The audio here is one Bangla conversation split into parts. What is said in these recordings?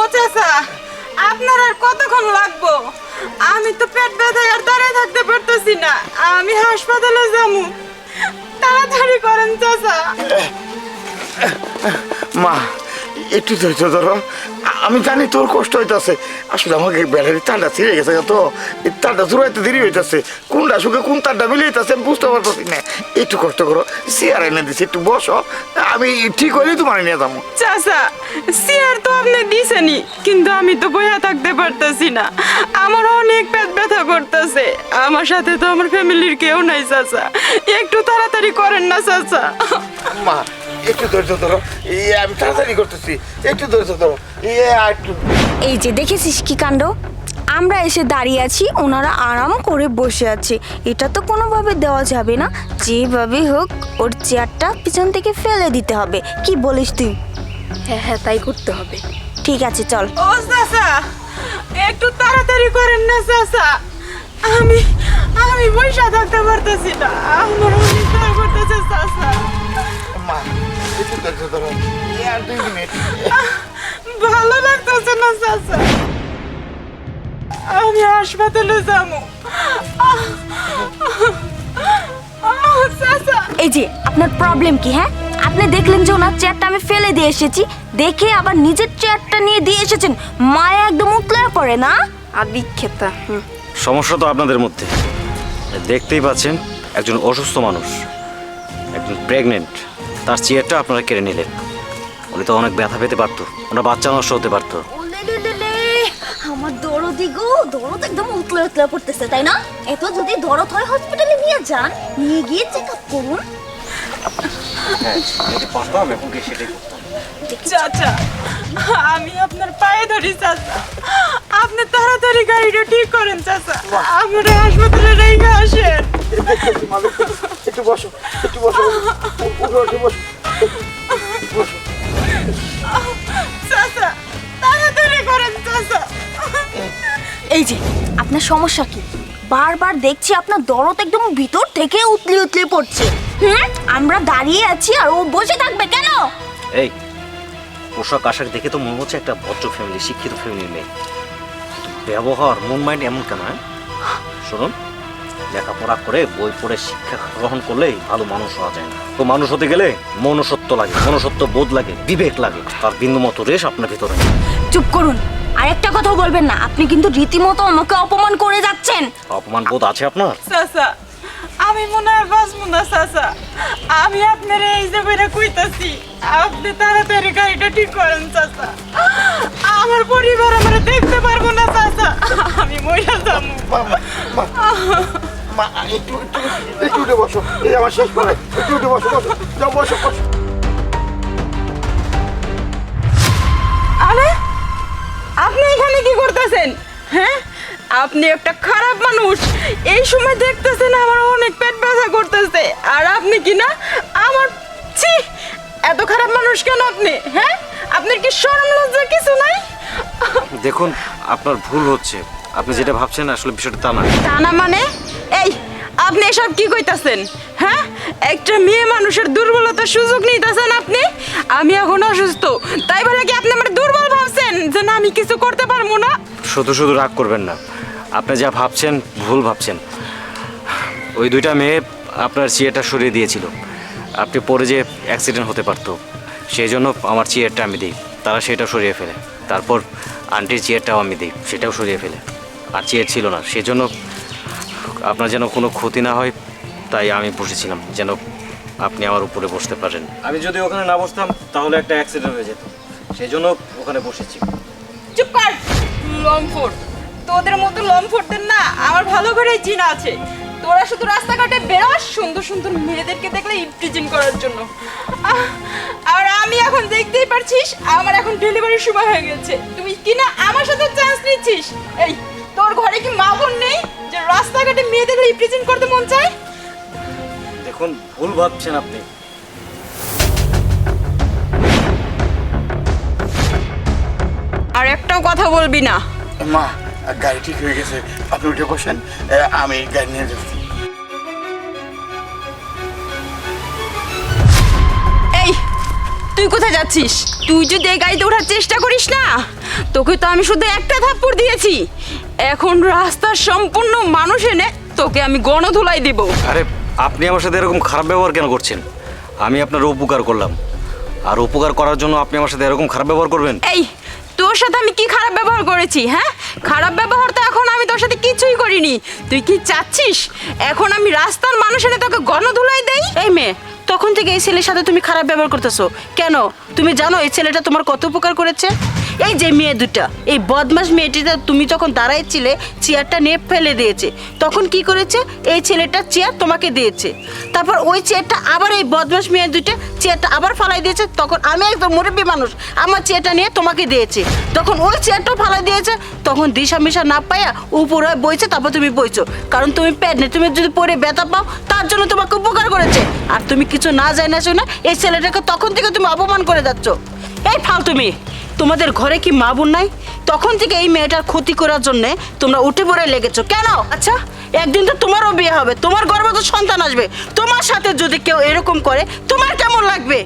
ও চাচা, আপনার আর কতক্ষণ লাগবো? আমি তো পেট ব্যথায় আর দাঁড়িয়ে থাকতে পারতেছি না। আমি হাসপাতালে যাব। তাড়াতাড়ি করেন চাচা। মা একটু ধৈর্য ধরো। আমি জানি তোর কষ্ট হইতাছে। আসলে আমাকে ব্যাটারি তারটা ছিঁড়ে গেছে তো। এই তারটা জোড়াইতে দেরি হইতাছে। কোনটা সুখে কোন তারটা মিলে হইতাছে আমি বুঝতে পারতেছি না। একটু কষ্ট করো চেয়ার এনে দিছি একটু বসো। আমি ঠিক হইলেই তোমার নিয়ে যাব। চাচা চেয়ার তো আপনি দিছেনি কিন্তু আমি তো বইয়া থাকতে পারতেছি না। আমার অনেক পেট ব্যথা করতেছে। আমার সাথে তো আমার ফ্যামিলির কেউ নাই চাচা। একটু তাড়াতাড়ি করেন না চাচা। মা একটু ধৈর্য ধরো। এই আমি তাড়াতাড়ি করতেছি। একটু ধৈর্য ধরো। এই একটু। এই যে দেখেছিস কি কাণ্ড? আমরা এসে দাঁড়িয়ে আছি ওনারা আরাম করে বসে আছে। এটা তো কোনোভাবে দেওয়া যাবে না। যেভাবে হোক ওর চেয়ারটা পিছন থেকে ফেলে দিতে হবে। কি বলিস তুই? হ্যাঁ হ্যাঁ তাই করতে হবে। ঠিক আছে চল। ও চাচা একটু তাড়াতাড়ি করেন না চাচা। আমি আমি বইসা থাকতে পারতেছি না। আমার অনেক করতেছে চাচা। মা একটু ধৈর্য ধরো আর দুই মিনিট ভালো লাগতেছে না চাচা। আমি হাসপাতালে যাব। এই যে আপনার প্রবলেম কি হ্যাঁ? আপনি দেখলেন যে ওনার চেয়ারটা আমি ফেলে দিয়ে এসেছি। দেখে আবার নিজের চেয়ারটা নিয়ে দিয়ে এসেছেন। মায়া একদম উতলে পড়ে না? আদিক্ষেতা হুম। সমস্যা তো আপনাদের মধ্যে। দেখতেই পাচ্ছেন একজন অসুস্থ মানুষ একজন প্রেগনেন্ট তার চেয়ারটা আপনারা কেড়ে নিলেন। উনি তো অনেক ব্যথা পেতে পারতো ওনার বাচ্চা নষ্ট হতে পারতো। ওলে লে লে লে, আমার দরদি গো দরদ একদম উতলে উতলে পড়তেছে তাই না? এত যদি দরদ হয় হসপিটালে নিয়ে যান নিয়ে গিয়ে চেক আপ করুন। হ্যাঁ চাচা আমি আপনার পায়ে ধরি চাচা। আপনি তাড়াতাড়ি গাড়িটা ঠিক করেন চাচা। আমরা হাসপাতালে রেখে আসেন। একটু বসো একটু বসো উঠো উঠো বসো বসো। তাড়াতাড়ি করেন চাচা। এই যে আপনার সমস্যা কি? বারবার দেখছি আপনার দরদ একদম ভিতর থেকে উতলে উতলে পড়ছে। হুম? আমরা দাঁড়িয়ে আছি আর ও বসে থাকবে কেন? এই পোশাক আশাক দেখে তো মনে হচ্ছে একটা ভদ্র ফ্যামিলি শিক্ষিত ফ্যামিলির মেয়ে। ব্যবহার মন মাইন্ড এমন কেন হ্যাঁ? শুনুন। লেখাপড়া করে বই পড়ে শিক্ষা গ্রহণ করলেই ভালো মানুষ হওয়া যায় না। তো মানুষ হতে গেলে মনুষ্যত্ব লাগে মনুষ্যত্ব বোধ লাগে বিবেক লাগে তার বিন্দু মতো রেশ আপনার ভিতরে। চুপ করুন আর একটা কথাও বলবেন না আপনি কিন্তু রীতিমতো আমাকে অপমান করে যাচ্ছেন। অপমান বোধ আছে আপনার? আমি মনে হয় বাঁচবো না চাচা। আমি আপনার এই যে বইটা কইতাছি আপনি তাড়াতাড়ি গাড়িটা ঠিক করেন চাচা। আমার পরিবার আমি মহিলা যাব। মা মা মা মা একটু একটু একটু উঠে বসো। এই আমার শেষ করে। একটু উঠে বসো বসো। যাও বসো বসো। আরে আপনি এখানে কি করতেছেন? হ্যাঁ? আপনি একটা খারাপ মানুষ। এই সময় দেখতেছেন আমার অনেক পেট ব্যথা করতেছে। আর আপনি কি না? আমার ছি! এত খারাপ মানুষ কেন আপনি? হ্যাঁ? আপনার কি শরম লজ্জা কিছু নাই? দেখুন আপনার ভুল হচ্ছে। আপনি যেটা ভাবছেন আসলে বিষয়টা তা না। তা না মানে? এই আপনি এসব কি কইতাছেন? হ্যাঁ? একটা মেয়ে মানুষের দুর্বলতার সুযোগ নিতেছেন আপনি? আমি এখন অসুস্থ। তাই বলে কি আপনি আমার দুর্বল ভাবছেন? যে না আমি কিছু করতে পারব না? শুধু শুধু রাগ করবেন না। আপনি যা ভাবছেন ভুল ভাবছেন। ওই দুইটা মেয়ে আপনার চেয়ারটা সরিয়ে দিয়েছিল। আপনি পরে যে অ্যাক্সিডেন্ট হতে পারতো সেই জন্য আমার চেয়ারটা আমি দিই। তারা সেটা সরিয়ে ফেলে। তারপর আন্টির চেয়ারটাও আমি দিই সেটাও সরিয়ে ফেলে। আর চেয়ার ছিল না সেই জন্য আপনার যেন কোনো ক্ষতি না হয় তাই আমি বসেছিলাম যেন আপনি আমার উপরে বসতে পারেন। আমি যদি ওখানে না বসতাম তাহলে একটা অ্যাক্সিডেন্ট হয়ে যেত। সেই জন্য ওখানে বসেছি। চুপ কর! লম্ফোর তোদের মতো লম্ফোরদের না আমার ভালো করেই চিনা আছে। তোরা শুধু রাস্তাঘাটে বেরোস সুন্দর সুন্দর মেয়েদেরকে দেখলে ইপটিজিং করার জন্য। আর আমি এখন দেখতেই পারছিস আমার এখন ডেলিভারির সময় হয়ে গেছে। তুই কি না আমার সাথে চান্স নিচ্ছিস? এই তোর ঘরে কি মা বোন নেই? যে রাস্তাঘাটে মেয়েদের ইপটিজিং করতে মন চায়? দেখুন ভুল ভাবছেন আপনি। আর একটাও কথা বলবি না। মা গাড়ি ঠিক হয়ে গেছে। আপনি উঠে বসেন। আমি গাড়ি নিয়ে যাচ্ছি। তুই কোথায় যাচ্ছিস? তুই যদি এই গাড়িতে ওঠার চেষ্টা করিস না তোকে তো আমি শুধু একটা থাপ্পড় দিয়েছি। এখন রাস্তার সম্পূর্ণ মানুষ এনে তোকে আমি গণধুলাই দিব। আরে আপনি আমার সাথে এরকম খারাপ ব্যবহার কেন করছেন? আমি আপনার উপকার করলাম। আর উপকার করার জন্য আপনি আমার সাথে এরকম খারাপ ব্যবহার করবেন? এই তোর সাথে আমি কি খারাপ ব্যবহার করেছি হ্যাঁ? খারাপ ব্যবহার তো এখন আমি তোর সাথে কিছুই করিনি। তুই কি চাচ্ছিস? এখন আমি রাস্তার মানুষ এনে তোকে গণধুলাই দেই? এই মেয়ে তখন থেকে এই ছেলের সাথে তুমি খারাপ ব্যবহার করতেছো। কেন? তুমি জানো এই ছেলেটা তোমার কত উপকার করেছে? এই যে মেয়ে দুটা, এই বদমাস মেয়েটিতে তুমি যখন দাঁড়াইছিলে, চেয়ারটা নিয়ে ফেলে দিয়েছে। তখন কি করেছে? এই ছেলেটা চেয়ার তোমাকে দিয়েছে। তারপর ওই চেয়ারটা আবার এই বদমাস মেয়ে দুটো চেয়ারটা আবার ফালাই দিয়েছে। তখন আমি একদম মুরব্বী মানুষ, আমার চেয়ারটা নিয়ে তোমাকে দিয়েছে। তখন ওই চেয়ারটাও ফালাই দিয়েছে, তখন দিশা মিশা না পাইয়া উপরে বইছে, তারপর তুমি বইছো। কারণ তুমি প্যাড নেই, তুমি যদি পরে ব্যথা পাও, তার জন্য তোমাকে উপকার করেছে। আর তুমি কিছু না যায় না শোনা এই ছেলেটাকে তখন থেকে তুমি অপমান করে যাচ্ছ। এই ফালতু মেয়ে তোমাদের ঘরে কি মা বোন নাই? তখন থেকে এই মেয়েটার ক্ষতি করার জন্য তোমরা উঠে পড়ে লেগেছো। কেন? আচ্ছা একদিন তো তোমারও বিয়ে হবে। তোমার গর্ভে তো সন্তান আসবে। তোমার সাথে যদি কেউ এরকম করে, তোমার কেমন লাগবে?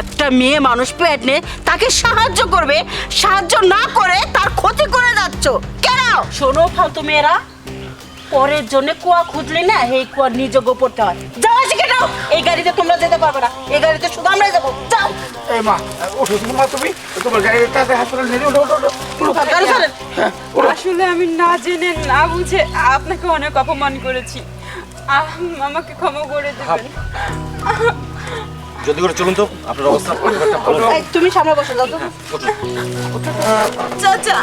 একটা মেয়ে মানুষ পেট নিয়ে তাকে সাহায্য করবে, সাহায্য না করে তার ক্ষতি করে যাচ্ছ। কেন? শোনো ফালতু মেয়েরা, পরের জন্য কুয়া খুঁজলে না? এই কুয়া নিজ গোপরতে হয় যাও এই গাড়িতে তোমরা যেতে পারবে না। এই গাড়িতে শুধু আমরাই যাব। যাও। এই মা ওঠো তুমি মা তুমি। তোমার গাড়িতে হাসপাতাল নিয়ে ওঠো ওঠো ওঠো। ওঠো। গাড়ি ছাড়েন। হ্যাঁ। আসলে আমি না জেনে না বুঝে আপনাকে অনেক অপমান করেছি। আমাকে ক্ষমা করে দেবেন। যদি করে চলুন তো আপনার অবস্থা। তুমি সামনে বসে যাও তো। চাচা